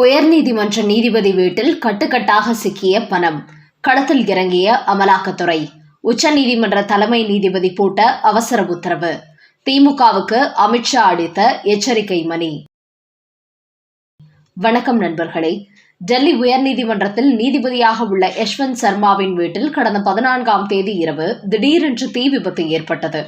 உயர்நீதிமன்ற நீதிபதி வீட்டில் கட்டுக்கட்டாக சிக்கிய பணம். களத்தில் இறங்கிய அமலாக்கத்துறை. உச்சநீதிமன்ற தலைமை நீதிபதி போட்ட அவசர உத்தரவு. திமுகவுக்கு அமித்ஷா அளித்த எச்சரிக்கை மணி வணக்கம் நண்பர்களே. டெல்லி உயர்நீதிமன்றத்தில் நீதிபதியாக உள்ள யஷ்வந்த் சர்மாவின் வீட்டில் கடந்த பதினான்காம் தேதி இரவு திடீரென்று தீ விபத்து ஏற்பட்டது.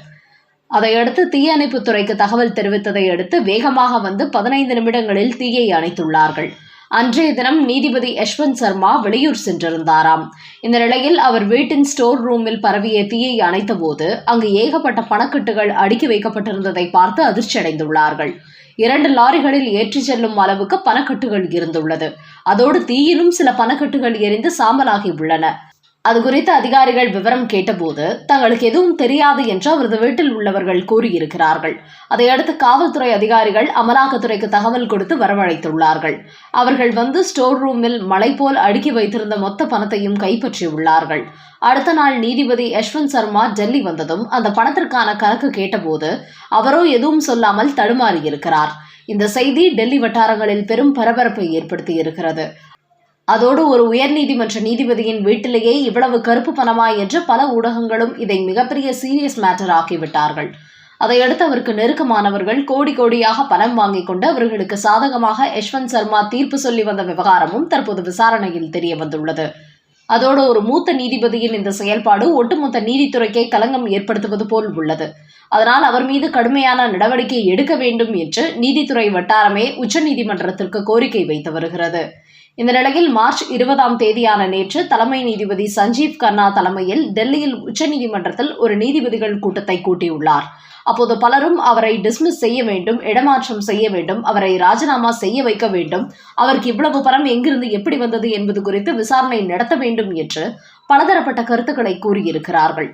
அதையடுத்து தீயணைப்புத்துறைக்கு தகவல் தெரிவித்ததை அடுத்து வேகமாக வந்து பதினைந்து நிமிடங்களில் தீயை அணைத்துள்ளார்கள். அன்றைய தினம் நீதிபதி யஷ்வந்த் சர்மா வெளியூர் சென்றிருந்தாராம். இந்த நிலையில் அவர் வீட்டின் ஸ்டோர் ரூமில் பரவிய தீயை அணைத்தபோது அங்கு ஏகப்பட்ட பணக்கட்டுகள் அடுக்கி வைக்கப்பட்டிருந்ததை பார்த்து அதிர்ச்சியடைந்துள்ளார்கள். இரண்டு லாரிகளில் ஏற்றிச் செல்லும் அளவுக்கு பணக்கட்டுகள் இருந்துள்ளது. அதோடு தீயிலும் சில பணக்கட்டுகள் எரிந்து சாம்பலாகி உள்ளன. அது குறித்து அதிகாரிகள் விவரம் கேட்டபோது தங்களுக்கு எதுவும் தெரியாது என்று அவரது வீட்டில் உள்ளவர்கள் கூறியிருக்கிறார்கள். அதையடுத்து காவல்துறை அதிகாரிகள் அமலாக்கத்துறைக்கு தகவல் கொடுத்து வரவழைத்துள்ளார்கள். அவர்கள் வந்து ஸ்டோர் ரூமில் மலை போல் அடுக்கி வைத்திருந்த மொத்த பணத்தையும் கைப்பற்றியுள்ளார்கள். அடுத்த நாள் நீதிபதி யஷ்வந்த் சர்மா டெல்லி வந்ததும் அந்த பணத்திற்கான கணக்கு கேட்டபோது அவரோ எதுவும் சொல்லாமல் தடுமாறியிருக்கிறார். இந்த செய்தி டெல்லி வட்டாரங்களில் பெரும் பரபரப்பை ஏற்படுத்தியிருக்கிறது. அதோடு ஒரு உயர்நீதிமன்ற நீதிபதியின் வீட்டிலேயே இவ்வளவு கருப்பு பணமா என்று பல ஊடகங்களும் இதை மிகப்பெரிய சீரியஸ் மேட்டர் ஆக்கிவிட்டார்கள். அதையடுத்து அவருக்கு நெருக்கமானவர்கள் கோடி கோடியாக பணம் வாங்கிக் கொண்டு அவர்களுக்கு சாதகமாக யஷ்வந்த் சர்மா தீர்ப்பு சொல்லி வந்த விவகாரமும் தற்போது விசாரணையில் தெரிய வந்துள்ளது. அதோடு ஒரு மூத்த நீதிபதியின் இந்த செயல்பாடு ஒட்டுமொத்த நீதித்துறைக்கே களங்கம் ஏற்படுத்துவது போல் உள்ளது. அதனால் அவர் மீது கடுமையான நடவடிக்கை எடுக்க வேண்டும் என்று நீதித்துறை வட்டாரமே உச்சநீதிமன்றத்திற்கு கோரிக்கை வைத்து வருகிறது. இந்த நிலையில் மார்ச் இருபதாம் தேதியான நேற்று தலைமை நீதிபதி சஞ்சீவ் கன்னா தலைமையில் டெல்லியில் உச்சநீதிமன்றத்தில் ஒரு நீதிபதிகள் கூட்டத்தை கூட்டியுள்ளார். அப்போது பலரும் அவரை டிஸ்மிஸ் செய்ய வேண்டும் இடமாற்றம் செய்ய வேண்டும் அவரை ராஜினாமா செய்ய வைக்க வேண்டும் அவருக்கு இவ்வளவு பணம் எங்கிருந்து எப்படி வந்தது என்பது குறித்து விசாரணை நடத்த வேண்டும் என்று பலதரப்பட்ட கருத்துக்களை கூறியிருக்கிறார்கள்.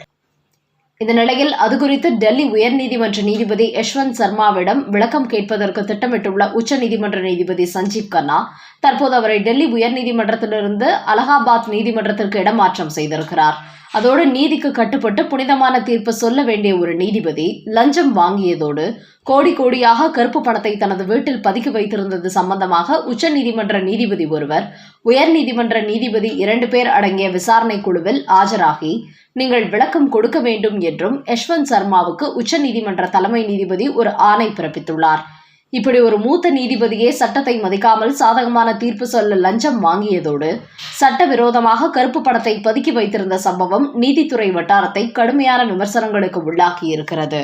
இந்த நிலையில் அது குறித்து டெல்லி உயர்நீதிமன்ற நீதிபதி யஷ்வந்த் சர்மாவிடம் விளக்கம் கேட்பதற்கு திட்டமிட்டுள்ள உச்சநீதிமன்ற நீதிபதி சஞ்சீப் கன்னா தற்போது அவரை டெல்லி உயர்நீதிமன்றத்திலிருந்து அலகாபாத் நீதிமன்றத்திற்கு இடமாற்றம் செய்திருக்கிறார். அதோடு நீதிக்கு கட்டுப்பட்டு புனிதமான தீர்ப்பு சொல்ல வேண்டிய ஒரு நீதிபதி லஞ்சம் வாங்கியதோடு கோடி கோடியாக கருப்பு பணத்தை தனது வீட்டில் பதுக்கி வைத்திருந்தது சம்பந்தமாக உச்சநீதிமன்ற நீதிபதி ஒருவர் உயர்நீதிமன்ற நீதிபதி இரண்டு பேர் அடங்கிய விசாரணை குழுவில் ஆஜராகி நீங்கள் விளக்கம் கொடுக்க வேண்டும் என்றும் யஷ்வந்த் சர்மாவுக்கு உச்சநீதிமன்ற தலைமை நீதிபதி ஒரு ஆணை பிறப்பித்துள்ளார். இப்படி ஒரு மூத்த நீதிபதியே சட்டத்தை மதிக்காமல் சாதகமான தீர்ப்பு சொல்ல லஞ்சம் வாங்கியதோடு சட்டவிரோதமாக கருப்பு பணத்தை பதுக்கி வைத்திருந்த சம்பவம் நீதித்துறை வட்டாரத்தை கடுமையான விமர்சனங்களுக்கு உள்ளாக்கியிருக்கிறது.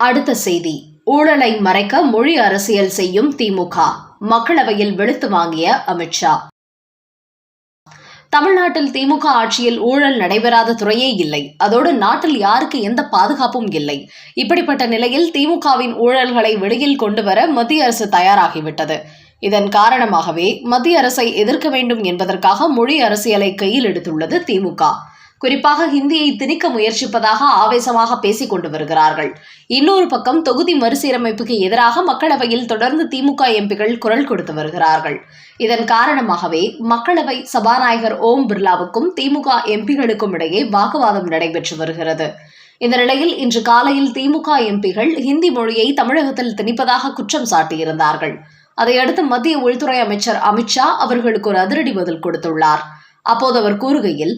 அடுத்த செய்தி. ஊழலை மறைக்க மொழி அரசியல் செய்யும் திமுக மக்களவையில் வெளுத்து வாங்கிய அமித்ஷா தமிழ்நாட்டில் திமுக ஆட்சியில் ஊழல் நடைபெறாத துறையே இல்லை. அதோடு நாட்டில் யாருக்கு எந்த பாதுகாப்பும் இல்லை. இப்படிப்பட்ட நிலையில் திமுகவின் ஊழல்களை வெளியில் கொண்டு வர மத்திய அரசு தயாராகிவிட்டது. இதன் காரணமாகவே மத்திய அரசை எதிர்க்க வேண்டும் என்பதற்காக மொழி அரசியலை கையில் எடுத்துள்ளது திமுக. குறிப்பாக ஹிந்தியை திணிக்க முயற்சிப்பதாக ஆவேசமாக பேசிக் கொண்டு வருகிறார்கள். இன்னொரு பக்கம் தொகுதி மறுசீரமைப்புக்கு எதிராக மக்களவையில் தொடர்ந்து திமுக எம்பிகள் குரல் கொடுத்து வருகிறார்கள். இதன் காரணமாகவே மக்களவை சபாநாயகர் ஓம் பிர்லாவுக்கும் திமுக எம்பிகளுக்கும் இடையே வாக்குவாதம் நடைபெற்று வருகிறது. இந்த நிலையில் இன்று காலையில் திமுக எம்பிகள் ஹிந்தி மொழியை தமிழகத்தில் திணிப்பதாக குற்றம் சாட்டியிருந்தார்கள். அதையடுத்து மத்திய உள்துறை அமைச்சர் அமித்ஷா அவர்களுக்கு ஒரு அதிரடி பதில் கொடுத்துள்ளார். அப்போது அவர் கூறுகையில்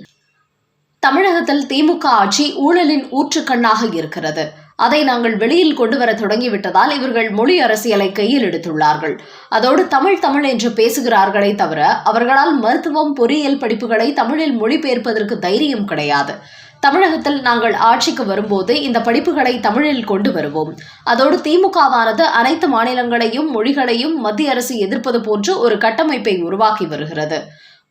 தமிழகத்தில் திமுக ஆட்சி ஊழலின் ஊற்றுக்கண்ணாக இருக்கிறது. அதை நாங்கள் வெளியில் கொண்டு வர தொடங்கிவிட்டதால் இவர்கள் மொழி அரசியலை கையில் எடுத்துள்ளார்கள். அதோடு தமிழ் தமிழ் என்று பேசுகிறார்களே தவிர அவர்களால் மருத்துவம் பொறியியல் படிப்புகளை தமிழில் மொழிபெயர்ப்பதற்கு தைரியம் கிடையாது. தமிழகத்தில் நாங்கள் ஆட்சிக்கு வரும்போது இந்த படிப்புகளை தமிழில் கொண்டு வருவோம். அதோடு திமுகவானது அனைத்து மாநிலங்களையும் மொழிகளையும் மத்திய அரசு எதிர்ப்பது போன்று ஒரு கட்டமைப்பை உருவாக்கி வருகிறது.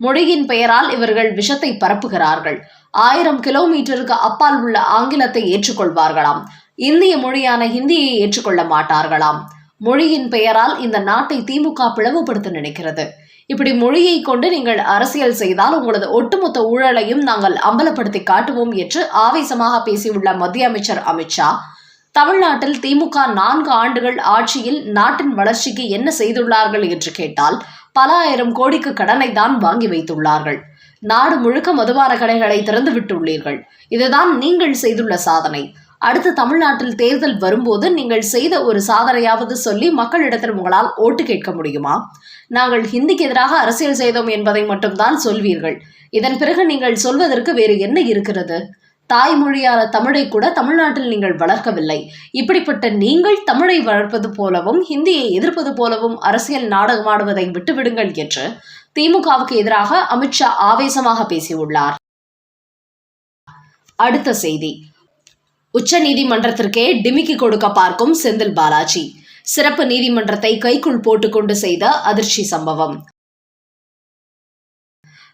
மொழியின் பெயரால் இவர்கள் விஷத்தை பரப்புகிறார்கள். ஆயிரம் கிலோமீட்டருக்கு அப்பால் உள்ள ஆங்கிலத்தை ஏற்றுக்கொள்வார்களாம். இந்திய மொழியான ஹிந்தியை ஏற்றுக்கொள்ள மாட்டார்களாம். மொழியின் பெயரால் இந்த நாட்டை திமுக பிளவுபடுத்த நினைக்கிறது. இப்படி மொழியை கொண்டு நீங்கள் அரசியல் செய்தால் உங்களது ஒட்டுமொத்த ஊழலையும் நாங்கள் அம்பலப்படுத்தி காட்டுவோம் என்று ஆவேசமாக பேசியுள்ள மத்திய அமைச்சர் அமித்ஷா தமிழ்நாட்டில் திமுக நான்கு ஆண்டுகள் ஆட்சியில் நாட்டின் வளர்ச்சிக்கு என்ன செய்துள்ளார்கள் என்று கேட்டால் பல ஆயிரம் கோடிக்கு கடனை தான் வாங்கி வைத்துள்ளார்கள். நாடு முழுக்க மதுபான கடைகளை திறந்து விட்டுள்ளீர்கள். இதுதான் நீங்கள் செய்துள்ள சாதனை. அடுத்து தமிழ்நாட்டில் தேர்தல் வரும்போது நீங்கள் செய்த ஒரு சாதனையாவது சொல்லி மக்களிடத்தில் உங்களால் ஓட்டு கேட்க முடியுமா? நாங்கள் ஹிந்திக்கு எதிராக அரசியல் செய்தோம் என்பதை மட்டும்தான் சொல்வீர்கள். இதன் பிறகு நீங்கள் சொல்வதற்கு வேறு என்ன இருக்கிறது? தாய்மொழியான தமிழை கூட தமிழ்நாட்டில் நீங்கள் வளர்க்கவில்லை. இப்படிப்பட்ட நீங்கள் தமிழை வளர்ப்பது போலவும் ஹிந்தியை எதிர்ப்பது போலவும் அரசியல் நாடகமாடுவதை விட்டுவிடுங்கள் என்று திமுகவுக்கு எதிராக அமித்ஷா ஆவேசமாக பேசியுள்ளார். அடுத்த செய்தி. உச்ச நீதிமன்றத்திற்கே டிமிக்கி கொடுக்க பார்க்கும் செந்தில் பாலாஜி. சிறப்பு நீதிமன்றத்தை கைக்குள் போட்டுக்கொண்டு செய்த அதிர்ச்சி சம்பவம்.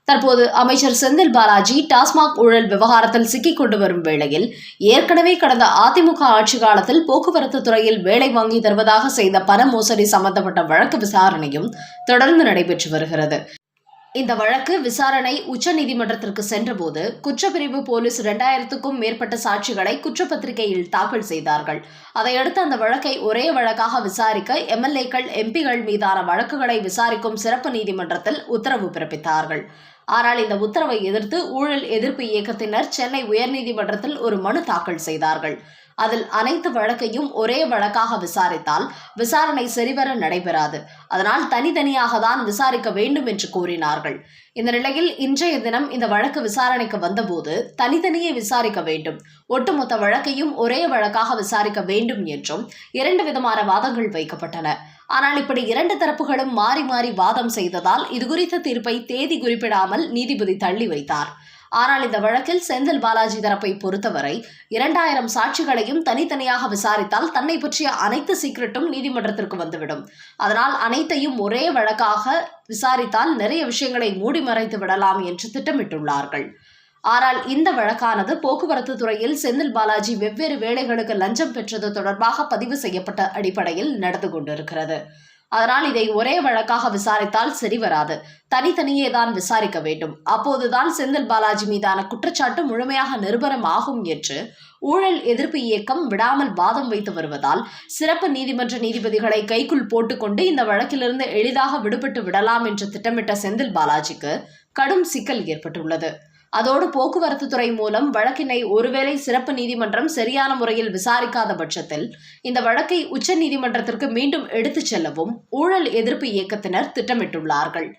தற்போது அமைச்சர் செந்தில் பாலாஜி டாஸ்மாக் ஊழல் விவகாரத்தில் சிக்கிக் கொண்டு வரும் வேளையில் ஏற்கனவே கடந்த அதிமுக ஆட்சி காலத்தில் போக்குவரத்து துறையில் வேலை வாங்கி தருவதாக செய்த பண மோசடி சம்பந்தப்பட்ட வழக்கு விசாரணையும் தொடர்ந்து நடைபெற்று வருகிறது. இந்த வழக்கு விசாரணை உச்சநீதிமன்றத்திற்கு சென்றபோது குற்றப்பிரிவு போலீஸ் இரண்டாயிரத்துக்கும் மேற்பட்ட சாட்சிகளை குற்றப்பத்திரிகையில் தாக்கல் செய்தார்கள். அதையடுத்து அந்த வழக்கை ஒரே வழக்காக விசாரிக்க எம்எல்ஏக்கள் எம்பிகள் மீதான வழக்குகளை விசாரிக்கும் சிறப்பு நீதிமன்றத்தில் உத்தரவு பிறப்பித்தார்கள். ஆனால் இந்த உத்தரவை எதிர்த்து ஊழல் எதிர்ப்பு இயக்கத்தினர் சென்னை உயர்நீதிமன்றத்தில் ஒரு மனு தாக்கல் செய்தார்கள். அதில் அனைத்து வழக்கையும் ஒரே வழக்காக விசாரித்தால் விசாரணை சரிவர நடைபெறாது. அதனால் தனித்தனியாக தான் விசாரிக்க வேண்டும் என்று கூறினார்கள். இந்த நிலையில் இன்றைய தினம் இந்த வழக்கு விசாரணைக்கு வந்தபோது தனித்தனியே விசாரிக்க வேண்டும். ஒட்டுமொத்த வழக்கையும் ஒரே வழக்காக விசாரிக்க வேண்டும் என்றும் இரண்டு விதமான வாதங்கள் வைக்கப்பட்டன. ஆனால் இப்படி இரண்டு தரப்புகளும் மாறி மாறி வாதம் செய்ததால் இதுகுறித்த தீர்ப்பை தேதி குறிப்பிடாமல் நீதிபதி தள்ளி வைத்தார். ஆனால் இந்த வழக்கில் செந்தில் பாலாஜி தரப்பை பொறுத்தவரை இரண்டாயிரம் சாட்சிகளையும் தனித்தனியாக விசாரித்தால் தன்னை பற்றிய அனைத்து சீக்கிரட்டும் நீதிமன்றத்திற்கு வந்துவிடும். அதனால் அனைத்தையும் ஒரே வழக்காக விசாரித்தால் நிறைய விஷயங்களை மூடி மறைத்து விடலாம் என்று திட்டமிட்டுள்ளார்கள். ஆனால் இந்த வழக்கானது போக்குவரத்து துறையில் செந்தில் பாலாஜி வெவ்வேறு வேலைகளுக்கு லஞ்சம் பெற்றது தொடர்பாக பதிவு செய்யப்பட்ட அடிப்படையில் நடந்து கொண்டிருக்கிறது. அதனால் இதை ஒரே வழக்காக விசாரித்தால் சரி வராது. தனித்தனியே தான் விசாரிக்க வேண்டும். அப்போதுதான் செந்தில் பாலாஜி மீதான குற்றச்சாட்டு முழுமையாக நிருபரம் ஆகும் என்று ஊழல் எதிர்ப்பு இயக்கம் விடாமல் வாதம் வைத்து வருவதால் சிறப்பு நீதிமன்ற நீதிபதிகளை கைக்குள் போட்டுக்கொண்டு இந்த வழக்கிலிருந்து எளிதாக விடுபட்டு விடலாம் என்று திட்டமிட்ட செந்தில் பாலாஜிக்கு கடும் சிக்கல் ஏற்பட்டுள்ளது. அதோடு போக்குவரத்து துறை மூலம் வழக்கினை ஒருவேளை சிறப்பு நீதிமன்றம் சரியான முறையில் விசாரிக்காத பட்சத்தில் இந்த வழக்கை உச்ச நீதிமன்றத்திற்கு மீண்டும் எடுத்துச் செல்லவும் ஊழல் எதிர்ப்பு இயக்கத்தினர் திட்டமிட்டுள்ளார்கள்.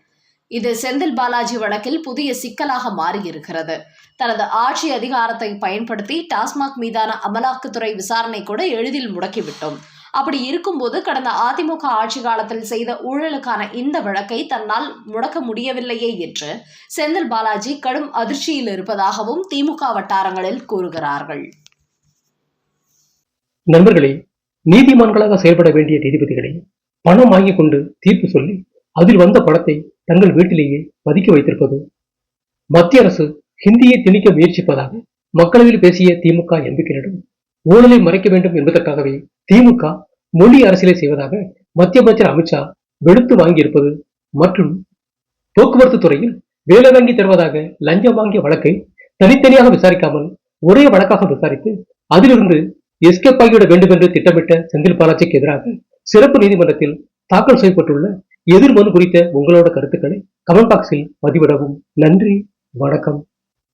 இது செந்தில் பாலாஜி வழக்கில் புதிய சிக்கலாக மாறியிருக்கிறது. தனது ஆட்சி அதிகாரத்தை பயன்படுத்தி டாஸ்மாக் மீதான அமலாக்கத்துறை விசாரணை கூட எளிதில் முடக்கிவிட்டோம். அப்படி இருக்கும்போது கடந்த அதிமுக ஆட்சி காலத்தில் செய்த ஊழலுக்கான இந்த வழக்கை தன்னால் முடக்க முடியவில்லையே என்று செந்தில் பாலாஜி கடும் அதிர்ச்சியில் இருப்பதாகவும் திமுக வட்டாரங்களில் கூறுகிறார்கள். நண்பர்களே நீதிமான்களாக செயல்பட வேண்டிய நீதிபதிகளை பணம் வாங்கிக் கொண்டு தீர்ப்பு சொல்லி அதில் வந்த பணத்தை தங்கள் வீட்டிலேயே பதுக்கி வைத்திருப்பது மத்திய அரசு ஹிந்தியை திணிக்க முயற்சிப்பதாக மக்களவையில் பேசிய திமுக எம்பிக்களிடம் ஊழலை மறைக்க வேண்டும் என்பதற்காகவே திமுக மொழி அரசியலை செய்வதாக மத்திய அமைச்சர் அமித்ஷா வெளுத்து வாங்கியிருப்பது மற்றும் போக்குவரத்து துறையில் வேலை வாங்கி தருவதாக லஞ்சம் வாங்கிய வழக்கை தனித்தனியாக விசாரிக்காமல் ஒரே வழக்காக விசாரித்து அதிலிருந்து எஸ்கேப் ஆகிவிட வேண்டும் என்று திட்டமிட்ட செந்தில் பாலாஜிக்கு எதிராக சிறப்பு நீதிமன்றத்தில் தாக்கல் செய்யப்பட்டுள்ள எதிர்மனு குறித்த உங்களோட கருத்துக்களை கமெண்ட் பாக்ஸில் பதிவிடவும். நன்றி வணக்கம்.